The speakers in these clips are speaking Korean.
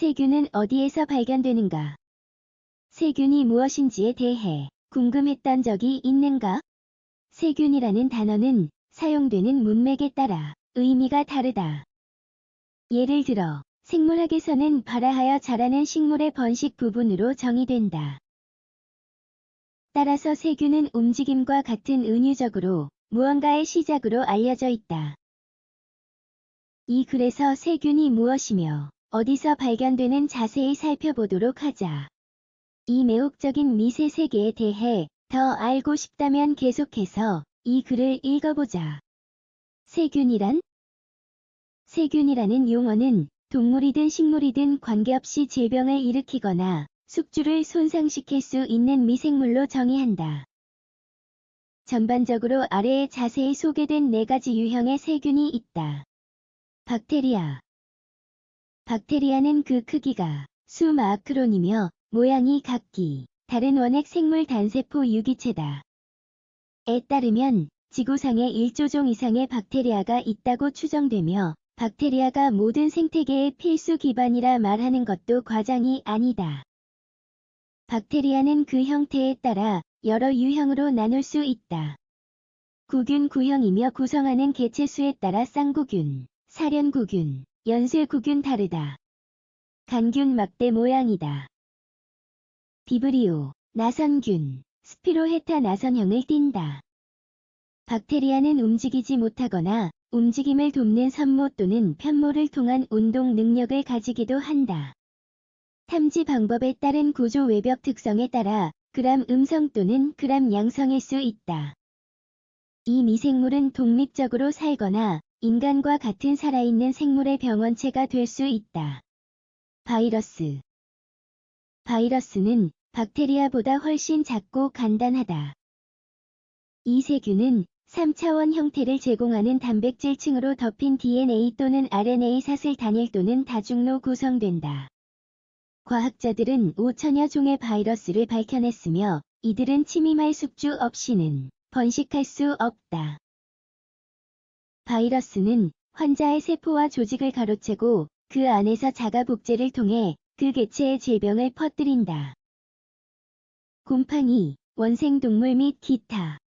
세균은 어디에서 발견되는가? 세균이 무엇인지에 대해 궁금했던 적이 있는가? 세균이라는 단어는 사용되는 문맥에 따라 의미가 다르다. 예를 들어, 생물학에서는 발화하여 자라는 식물의 번식 부분으로 정의된다. 따라서 세균은 움직임과 같은 은유적으로 무언가의 시작으로 알려져 있다. 이 글에서 세균이 무엇이며 어디서 발견되는 자세히 살펴보도록 하자. 이 매혹적인 미세 세계에 대해 더 알고 싶다면 계속해서 이 글을 읽어보자. 세균이란? 세균이라는 용어는 동물이든 식물이든 관계없이 질병을 일으키거나 숙주를 손상시킬 수 있는 미생물로 정의한다. 전반적으로 아래에 자세히 소개된 네 가지 유형의 세균이 있다. 박테리아. 박테리아는 그 크기가 수 마크론이며 모양이 각기 다른 원핵 생물 단세포 유기체다. 에 따르면 지구상에 1조 종 이상의 박테리아가 있다고 추정되며 박테리아가 모든 생태계의 필수 기반이라 말하는 것도 과장이 아니다. 박테리아는 그 형태에 따라 여러 유형으로 나눌 수 있다. 구균 구형이며 구성하는 개체수에 따라 쌍구균, 사련구균, 연쇄구균 다르다. 간균 막대 모양이다. 비브리오, 나선균, 스피로헤타 나선형을 띈다. 박테리아는 움직이지 못하거나 움직임을 돕는 선모 또는 편모를 통한 운동 능력을 가지기도 한다. 탐지 방법에 따른 구조 외벽 특성에 따라 그람 음성 또는 그람 양성일 수 있다. 이 미생물은 독립적으로 살거나 인간과 같은 살아있는 생물의 병원체가 될 수 있다. 바이러스 바이러스는 박테리아보다 훨씬 작고 간단하다. 이 세균은 3차원 형태를 제공하는 단백질층으로 덮인 DNA 또는 RNA 사슬 단일 또는 다중로 구성된다. 과학자들은 5천여 종의 바이러스를 밝혀냈으며 이들은 침임할 숙주 없이는 번식할 수 없다. 바이러스는 환자의 세포와 조직을 가로채고 그 안에서 자가 복제를 통해 그 개체의 질병을 퍼뜨린다. 곰팡이, 원생동물 및 기타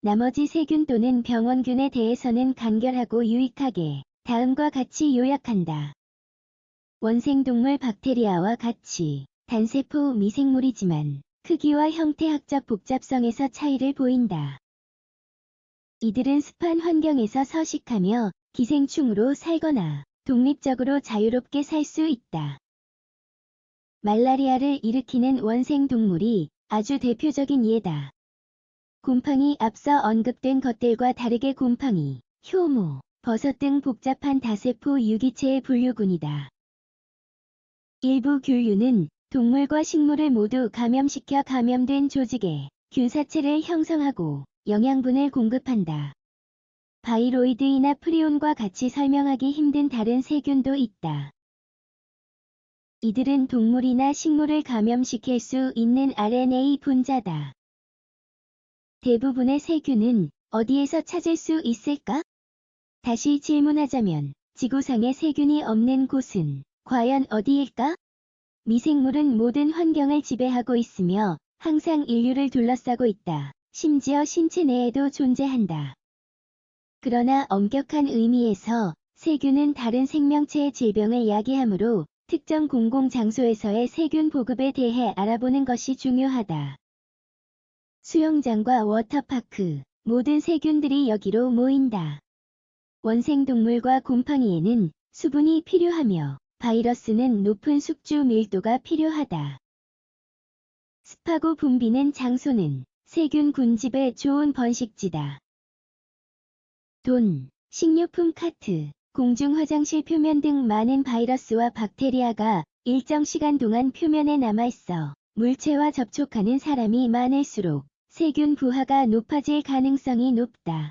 나머지 세균 또는 병원균에 대해서는 간결하고 유익하게 다음과 같이 요약한다. 원생동물 박테리아와 같이 단세포 미생물이지만 크기와 형태학적 복잡성에서 차이를 보인다. 이들은 습한 환경에서 서식하며 기생충으로 살거나 독립적으로 자유롭게 살 수 있다. 말라리아를 일으키는 원생 동물이 아주 대표적인 예다. 곰팡이 앞서 언급된 것들과 다르게 곰팡이, 효모, 버섯 등 복잡한 다세포 유기체의 분류군이다. 일부 균류는 동물과 식물을 모두 감염시켜 감염된 조직에 균사체를 형성하고 영양분을 공급한다. 바이로이드이나 프리온과 같이 설명하기 힘든 다른 세균도 있다. 이들은 동물이나 식물을 감염시킬 수 있는 RNA 분자다. 대부분의 세균은 어디에서 찾을 수 있을까? 다시 질문하자면 지구상에 세균이 없는 곳은 과연 어디일까? 미생물은 모든 환경을 지배하고 있으며 항상 인류를 둘러싸고 있다. 심지어 신체 내에도 존재한다. 그러나 엄격한 의미에서 세균은 다른 생명체의 질병을 야기하므로 특정 공공 장소에서의 세균 보급에 대해 알아보는 것이 중요하다. 수영장과 워터파크, 모든 세균들이 여기로 모인다. 원생동물과 곰팡이에는 수분이 필요하며 바이러스는 높은 숙주 밀도가 필요하다. 습하고 붐비는 장소는 세균 군집의 좋은 번식지다. 돈, 식료품 카트, 공중 화장실 표면 등 많은 바이러스와 박테리아가 일정 시간 동안 표면에 남아있어 물체와 접촉하는 사람이 많을수록 세균 부하가 높아질 가능성이 높다.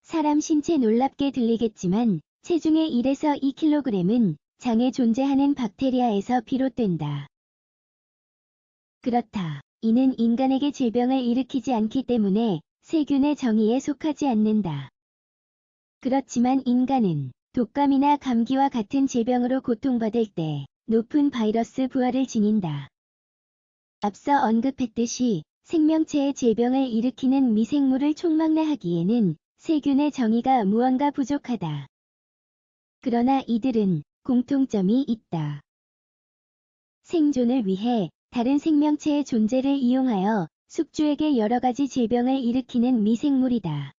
사람 신체 놀랍게 들리겠지만 체중의 1에서 2kg은 장에 존재하는 박테리아에서 비롯된다. 그렇다. 이는 인간에게 질병을 일으키지 않기 때문에 세균의 정의에 속하지 않는다. 그렇지만 인간은 독감이나 감기와 같은 질병으로 고통받을 때 높은 바이러스 부하를 지닌다. 앞서 언급했듯이 생명체의 질병을 일으키는 미생물을 총망라하기에는 세균의 정의가 무언가 부족하다. 그러나 이들은 공통점이 있다. 생존을 위해 다른 생명체의 존재를 이용하여 숙주에게 여러 가지 질병을 일으키는 미생물이다.